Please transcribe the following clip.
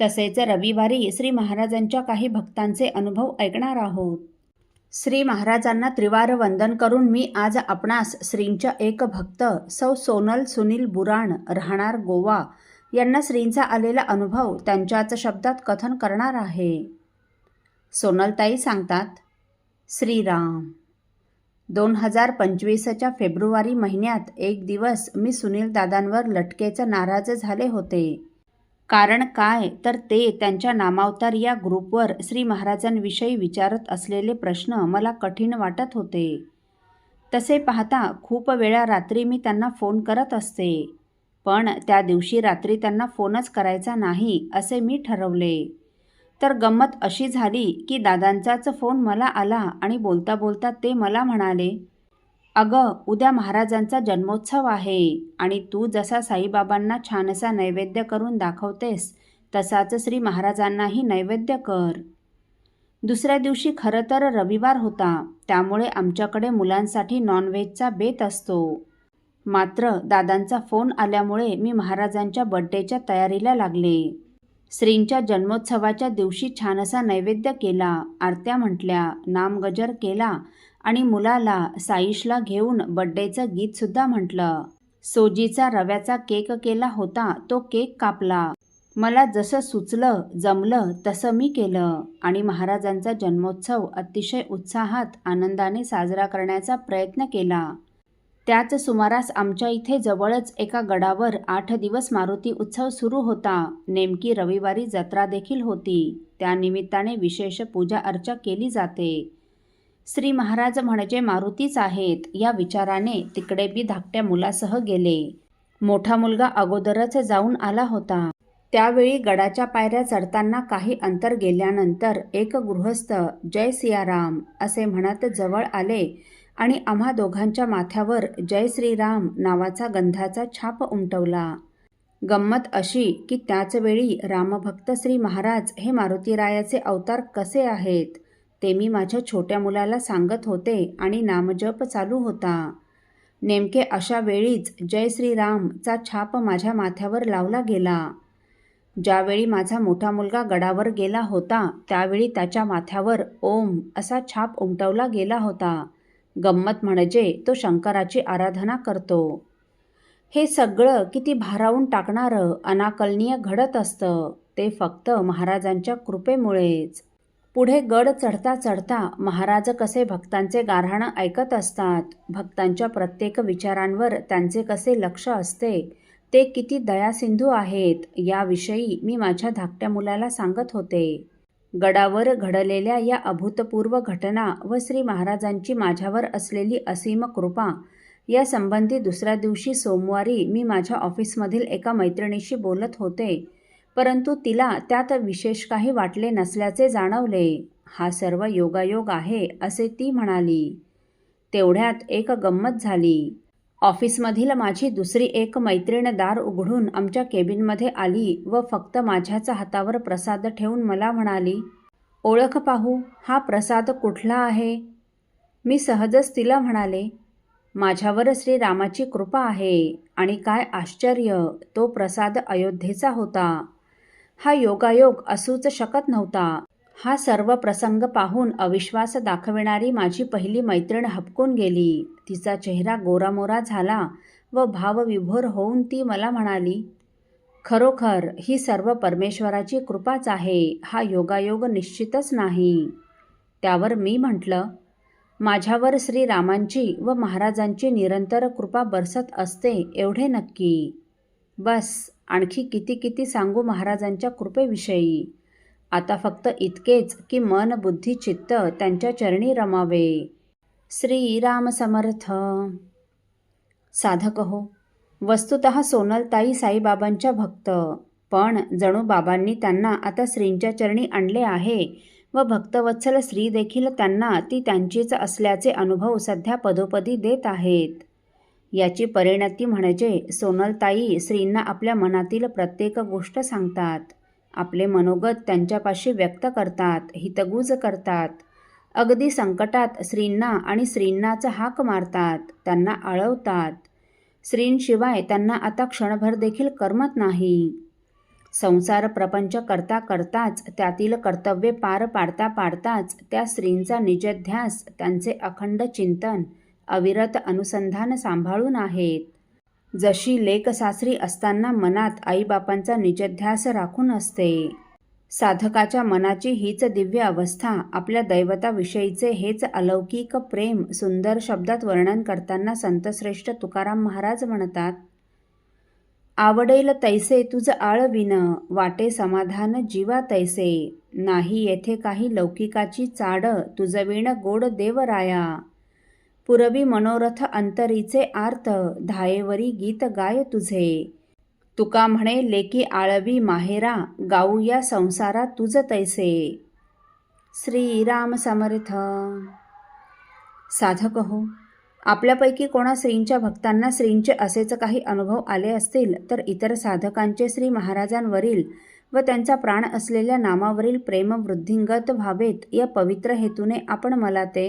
तसेच रविवारी श्री महाराजांच्या काही भक्तांचे अनुभव ऐकणार आहोत. श्री महाराजांना त्रिवार वंदन करून मी आज आपणास श्रींच्या एक भक्त सौ सोनल सुनील बुराण राहणार गोवा यांना श्रींचा आलेला अनुभव त्यांच्याच शब्दात कथन करणार आहे. सोनलताई सांगतात श्रीराम दोन हजार पंचवीसच्या फेब्रुवारी महिन्यात एक दिवस मी सुनील दादांवर लटकेचं नाराज झाले होते. कारण काय? तर ते त्यांच्या नामावतार या ग्रुपवर श्री महाराजांविषयी विचारत असलेले प्रश्न मला कठीण वाटत होते. तसे पाहता खूप वेळा रात्री मी त्यांना फोन करत असते. पण त्या दिवशी रात्री त्यांना फोनच करायचा नाही असे मी ठरवले. तर गंमत अशी झाली की दादांचाच फोन मला आला आणि बोलता बोलता ते मला म्हणाले अगं उद्या महाराजांचा जन्मोत्सव आहे आणि तू जसा साईबाबांना छानसा नैवेद्य करून दाखवतेस तसाच श्री महाराजांनाही नैवेद्य कर. दुसऱ्या दिवशी खरं तर रविवार होता त्यामुळे आमच्याकडे मुलांसाठी नॉनव्हेजचा बेत असतो. मात्र दादांचा फोन आल्यामुळे मी महाराजांच्या बड्डेच्या तयारीला लागले. श्रींच्या जन्मोत्सवाच्या दिवशी छानसा नैवेद्य केला आरत्या म्हटल्या नामगजर केला आणि मुलाला साईशला घेऊन बड्डेचं गीतसुद्धा म्हटलं. सोजीचा रव्याचा केक केला होता तो केक कापला. मला जसं सुचलं जमलं तसं मी केलं. आणि महाराजांचा जन्मोत्सव अतिशय उत्साहात आनंदाने साजरा करण्याचा प्रयत्न केला. त्याच सुमारास आमच्या इथे जवळच एका गडावर आठ दिवस मारुती उत्सव सुरू होता. नेमकी रविवारी जत्रा देखील होती. त्यानिमित्ताने विशेष पूजा अर्चा केली जाते. श्री महाराज म्हणजे मारुतीच आहेत. या विचाराने तिकडे बी धाकट्या मुलासह गेले. मोठा मुलगा अगोदरच जाऊन आला होता. त्यावेळी गडाच्या पायऱ्या चढताना काही अंतर गेल्यानंतर एक गृहस्थ जय सियाराम असे म्हणत जवळ आले आणि आम्हा दोघांच्या माथ्यावर जय श्रीराम नावाचा गंधाचा छाप उमटवला. गंमत अशी की त्याचवेळी रामभक्त श्री महाराज हे मारुतीरायाचे अवतार कसे आहेत? ते मी माझ्या छोट्या मुलाला सांगत होते आणि नामजप चालू होता. नेमके अशा वेळीच जय श्रीरामचा छाप माझ्या माथ्यावर लावला गेला. ज्यावेळी माझा मोठा मुलगा गडावर गेला होता त्यावेळी त्याच्या माथ्यावर ओम असा छाप उमटवला गेला होता. गंमत म्हणजे तो शंकराची आराधना करतो. हे सगळं किती भारावून टाकणारं अनाकलनीय घडत असतं ते फक्त महाराजांच्या कृपेमुळेच. पुढे गड चढता चढता महाराज कसे भक्तांचे गारहाणं ऐकत असतात? भक्तांच्या प्रत्येक विचारांवर त्यांचे कसे लक्ष असते? ते किती दयासिंधू आहेत? याविषयी मी माझ्या धाकट्या मुलाला सांगत होते. गडावर घडलेल्या या अभूतपूर्व घटना व श्री महाराजांची माझ्यावर असलेली असीम कृपा या संबंधी दुसऱ्या दिवशी सोमवारी मी माझ्या ऑफिसमधील एका मैत्रिणीशी बोलत होते. परंतु तिला त्यात विशेष काही वाटले नसल्याचे जाणवले. हा सर्व योगायोग आहे असे ती म्हणाली. तेवढ्यात एक गंमत झाली. ऑफिसमधील माझी दुसरी एक मैत्रीण दार उघडून आमच्या केबिनमध्ये आली व फक्त माझ्याच हातावर प्रसाद ठेवून मला म्हणाली ओळख पाहू हा प्रसाद कुठला आहे? मी सहजच तिला म्हणाले माझ्यावर श्रीरामाची कृपा आहे आणि काय आश्चर्य तो प्रसाद अयोध्येचा होता. हा योगायोग असूच शकत नव्हता. हा सर्व प्रसंग पाहून अविश्वास दाखविणारी माझी पहिली मैत्रीण हपकून गेली. तिचा चेहरा गोरामोरा झाला व भावविभोर होऊन ती मला म्हणाली खरोखर ही सर्व परमेश्वराची कृपाच आहे. हा योगायोग निश्चितच नाही. त्यावर मी म्हटलं माझ्यावर श्रीरामांची व महाराजांची निरंतर कृपा बरसत असते एवढे नक्की. बस आणखी किती किती सांगू महाराजांच्या कृपेविषयी? आता फक्त इतकेच की मन बुद्धी चित्त त्यांच्या चरणी रमावे. श्रीराम समर्थ. साधक हो वस्तुत सोनलताई साईबाबांच्या भक्त. पण जणू बाबांनी त्यांना आता श्रींच्या चरणी आणले आहे व भक्तवत्सल श्री देखील त्यांना ती त्यांचीच असल्याचे अनुभव सध्या पदोपदी देत आहेत. याची परिणती म्हणजे सोनलताई श्रींना आपल्या मनातील प्रत्येक गोष्ट सांगतात. आपले मनोगत त्यांच्यापाशी व्यक्त करतात हितगुज करतात. अगदी संकटात श्रींना आणि श्रींनाच हाक मारतात त्यांना आळवतात. श्रींशिवाय त्यांना आता क्षणभर देखील करमत नाही. संसार प्रपंच करता करताच त्यातील कर्तव्ये पार पाडता पाडताच त्या स्त्रींचा निजध्यास त्यांचे अखंड चिंतन अविरत अनुसंधान सांभाळून आहेत. जशी लेक सासरी असताना मनात आईबापांचा निजध्यास राखून असते. साधकाच्या मनाची हीच दिव्य अवस्था आपल्या दैवताविषयीचे हेच अलौकिक प्रेम सुंदर शब्दात वर्णन करताना संतश्रेष्ठ तुकाराम महाराज म्हणतात आवडेल तैसे तुझ आळविन वाटे समाधान जीवा तैसे. नाही येथे काही लौकिकाची चाड तुझविण गोड देवराया पुरवी मनोरथ अंतरीचे आर्त धायेवरी गीत गाय तुझे. तुका म्हणे लेकी आळवी माहेरा गाऊ या संसारा तुझ तैसे. श्रीराम समर्थ. साधक हो आपल्यापैकी कोणा श्रींच्या भक्तांना श्रींचे असेच काही अनुभव आले असतील तर इतर साधकांचे श्री महाराजांवरील व त्यांचा प्राण असलेल्या नामावरील प्रेम वृद्धिंगत व्हावेत या पवित्र हेतूने आपण मला ते